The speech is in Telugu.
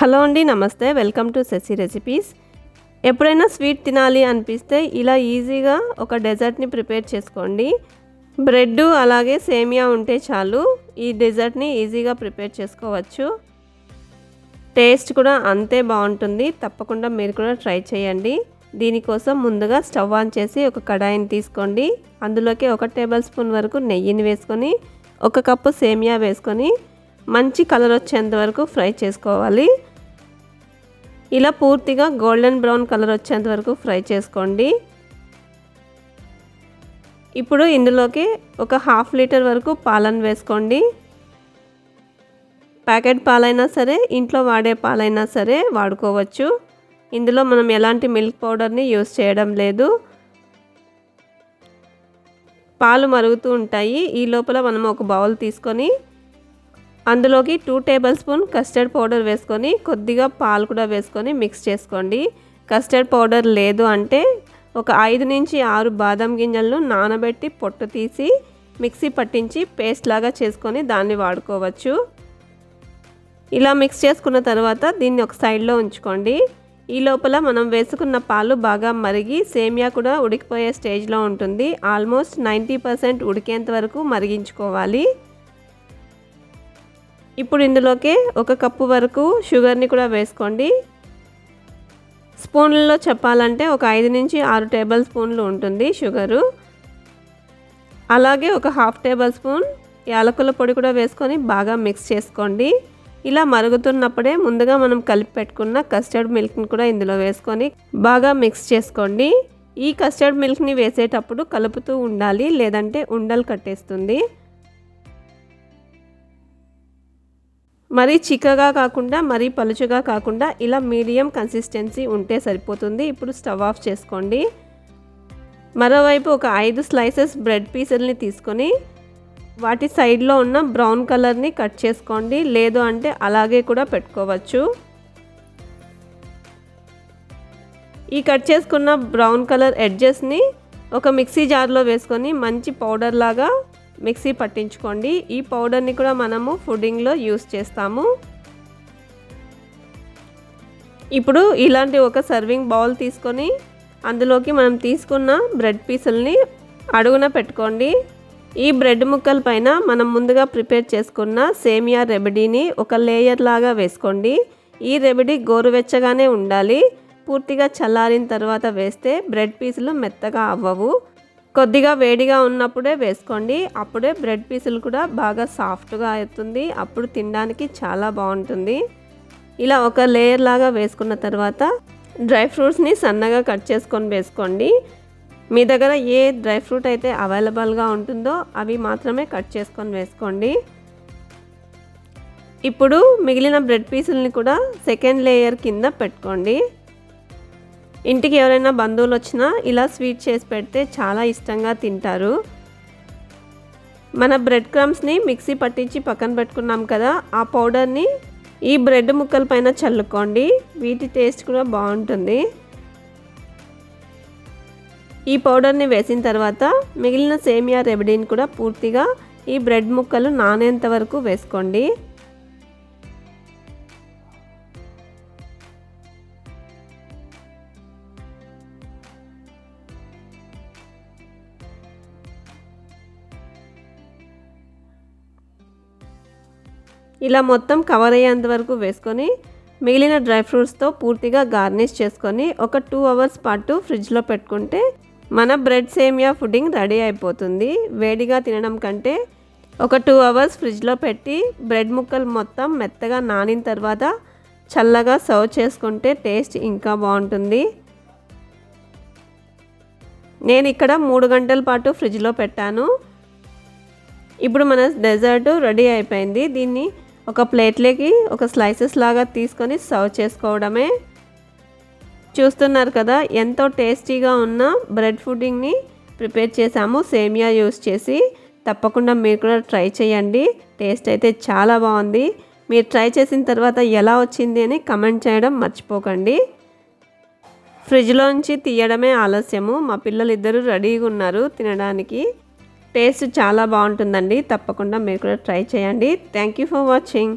హలో అండి నమస్తే. Welcome to Sashi recipes. ఎప్పుడైనా స్వీట్ తినాలి అనిపిస్తే ఇలా ఈజీగా ఒక డెజర్ట్ని ప్రిపేర్ చేసుకోండి. బ్రెడ్ అలాగే సేమియా ఉంటే చాలు ఈ డెజర్ట్ని ఈజీగా ప్రిపేర్ చేసుకోవచ్చు. టేస్ట్ కూడా అంతే బాగుంటుంది. తప్పకుండా మీరు కూడా ట్రై చేయండి. దీనికోసం ముందుగా స్టవ్ ఆన్ చేసి ఒక కడాయిని తీసుకోండి. అందులోకి ఒక టేబుల్ స్పూన్ వరకు నెయ్యిని వేసుకొని ఒక కప్పు సేమియా వేసుకొని మంచి కలర్ వచ్చేంత వరకు ఫ్రై చేసుకోవాలి. ఇలా పూర్తిగా గోల్డెన్ బ్రౌన్ కలర్ వచ్చేంత వరకు ఫ్రై చేసుకోండి. ఇప్పుడు ఇందులోకి ఒక హాఫ్ లీటర్ వరకు పాలను వేసుకోండి. ప్యాకెట్ పాలైనా సరే ఇంట్లో వాడే పాలైనా సరే వాడుకోవచ్చు. ఇందులో మనం ఎలాంటి మిల్క్ పౌడర్ని యూస్ చేయడం లేదు. పాలు మరుగుతూ ఉంటాయి. ఈ లోపల మనం ఒక బౌల్ తీసుకొని అందులోకి two tablespoon custard powder వేసుకొని కొద్దిగా పాలు కూడా వేసుకొని మిక్స్ చేసుకోండి. కస్టర్డ్ పౌడర్ లేదు అంటే ఒక ఐదు నుంచి ఆరు బాదం గింజలను నానబెట్టి పొట్టు తీసి మిక్సీ పట్టించి పేస్ట్ లాగా చేసుకొని దాన్ని వాడుకోవచ్చు. ఇలా మిక్స్ చేసుకున్న తర్వాత దీన్ని ఒక సైడ్లో ఉంచుకోండి. ఈ లోపల మనం వేసుకున్న పాలు బాగా మరిగి సేమియా కూడా ఉడికిపోయే స్టేజ్లో ఉంటుంది. ఆల్మోస్ట్ నైంటీ పర్సెంట్ ఉడికేంత వరకు మరిగించుకోవాలి. ఇప్పుడు ఇందులోకి ఒక కప్పు వరకు షుగర్ని కూడా వేసుకోండి. స్పూన్లలో చెప్పాలంటే ఒక ఐదు నుంచి ఆరు టేబుల్ స్పూన్లు ఉంటుంది షుగరు. అలాగే ఒక హాఫ్ టేబుల్ స్పూన్ యాలకుల పొడి కూడా వేసుకొని బాగా మిక్స్ చేసుకోండి. ఇలా మరుగుతున్నప్పుడే ముందుగా మనం కలిపి పెట్టుకున్న కస్టర్డ్ మిల్క్ని కూడా ఇందులో వేసుకొని బాగా మిక్స్ చేసుకోండి. ఈ కస్టర్డ్ మిల్క్ని వేసేటప్పుడు కలుపుతూ ఉండాలి లేదంటే ఉండలు కట్టేస్తుంది. మరీ చిక్కగా కాకుండా మరీ పలుచగా కాకుండా ఇలా మీడియం కన్సిస్టెన్సీ ఉంటే సరిపోతుంది. ఇప్పుడు స్టవ్ ఆఫ్ చేసుకోండి. మరోవైపు ఒక ఐదు స్లైసెస్ బ్రెడ్ పీసెల్ని తీసుకొని వాటి సైడ్లో ఉన్న బ్రౌన్ కలర్ని కట్ చేసుకోండి. లేదు అంటే అలాగే కూడా పెట్టుకోవచ్చు. ఈ కట్ చేసుకున్న బ్రౌన్ కలర్ ఎడ్జెస్ని ఒక మిక్సీ జార్లో వేసుకొని మంచి పౌడర్ లాగా మిక్సీ పట్టించుకోండి. ఈ పౌడర్ని కూడా మనము ఫుడ్డింగ్లో యూస్ చేస్తాము. ఇప్పుడు ఇలాంటి ఒక సర్వింగ్ బౌల్ తీసుకొని అందులోకి మనం తీసుకున్న బ్రెడ్ పీసుల్ని అడుగున పెట్టుకోండి. ఈ బ్రెడ్ ముక్కల పైన మనం ముందుగా ప్రిపేర్ చేసుకున్న సేమియా రెమెడీని ఒక లేయర్ లాగా వేసుకోండి. ఈ రెమెడీ గోరువెచ్చగానే ఉండాలి. పూర్తిగా చల్లారిన తర్వాత వేస్తే బ్రెడ్ పీసులు మెత్తగా అవ్వవు. కొద్దిగా వేడిగా ఉన్నప్పుడే వేసుకోండి. అప్పుడే బ్రెడ్ పీసులు కూడా బాగా సాఫ్ట్గా అవుతుంది. అప్పుడు తినడానికి చాలా బాగుంటుంది. ఇలా ఒక లేయర్ లాగా వేసుకున్న తర్వాత డ్రై ఫ్రూట్స్ని సన్నగా కట్ చేసుకొని వేసుకోండి. మీ దగ్గర ఏ డ్రై ఫ్రూట్ అయితే అవైలబుల్గా ఉంటుందో అవి మాత్రమే కట్ చేసుకొని వేసుకోండి. ఇప్పుడు మిగిలిన బ్రెడ్ పీసుల్ని కూడా సెకండ్ లేయర్ కింద పెట్టుకోండి. ఇంటికి ఎవరైనా బంధువులు వచ్చినా ఇలా స్వీట్ చేసి పెడితే చాలా ఇష్టంగా తింటారు. మన బ్రెడ్ క్రమ్స్ని మిక్సీ పట్టించి పక్కన పెట్టుకున్నాం కదా ఆ పౌడర్ని ఈ బ్రెడ్ ముక్కల పైన చల్లుకోండి. వీటి టేస్ట్ కూడా బాగుంటుంది. ఈ పౌడర్ని వేసిన తర్వాత మిగిలిన సేమియా రెబడీని కూడా పూర్తిగా ఈ బ్రెడ్ ముక్కలు నానేంత వరకు వేసుకోండి. ఇలా మొత్తం కవర్ అయ్యేంత వరకు వేసుకొని మిగిలిన డ్రై ఫ్రూట్స్తో పూర్తిగా గార్నిష్ చేసుకొని ఒక టూ అవర్స్ పాటు ఫ్రిడ్జ్లో పెట్టుకుంటే మన బ్రెడ్ సేమియా ఫుడ్డింగ్ రెడీ అయిపోతుంది. వేడిగా తినడం కంటే ఒక టూ అవర్స్ ఫ్రిడ్జ్లో పెట్టి బ్రెడ్ ముక్కలు మొత్తం మెత్తగా నానిన తర్వాత చల్లగా సర్వ్ చేసుకుంటే టేస్ట్ ఇంకా బాగుంటుంది. నేను ఇక్కడ మూడు గంటల పాటు ఫ్రిడ్జ్లో పెట్టాను. ఇప్పుడు మన డెజర్ట్ రెడీ అయిపోయింది. దీన్ని ఒక ప్లేట్లోకి ఒక స్లైసెస్ లాగా తీసుకొని సర్వ్ చేసుకోవడమే. చూస్తున్నారు కదా ఎంతో టేస్టీగా ఉన్న బ్రెడ్ ఫుడ్డింగ్ని ప్రిపేర్ చేసాము సేమియా యూస్ చేసి. తప్పకుండా మీరు కూడా ట్రై చేయండి టేస్ట్ అయితే చాలా బాగుంది. మీరు ట్రై చేసిన తర్వాత ఎలా వచ్చింది అని కమెంట్ చేయడం మర్చిపోకండి. ఫ్రిడ్జ్లోంచి తీయడమే ఆలస్యము మా పిల్లలు ఇద్దరు రెడీగా ఉన్నారు తినడానికి. టేస్ట్ చాలా బాగుంటుందండి. తప్పకుండా మీరు కూడా ట్రై చేయండి. Thank you for watching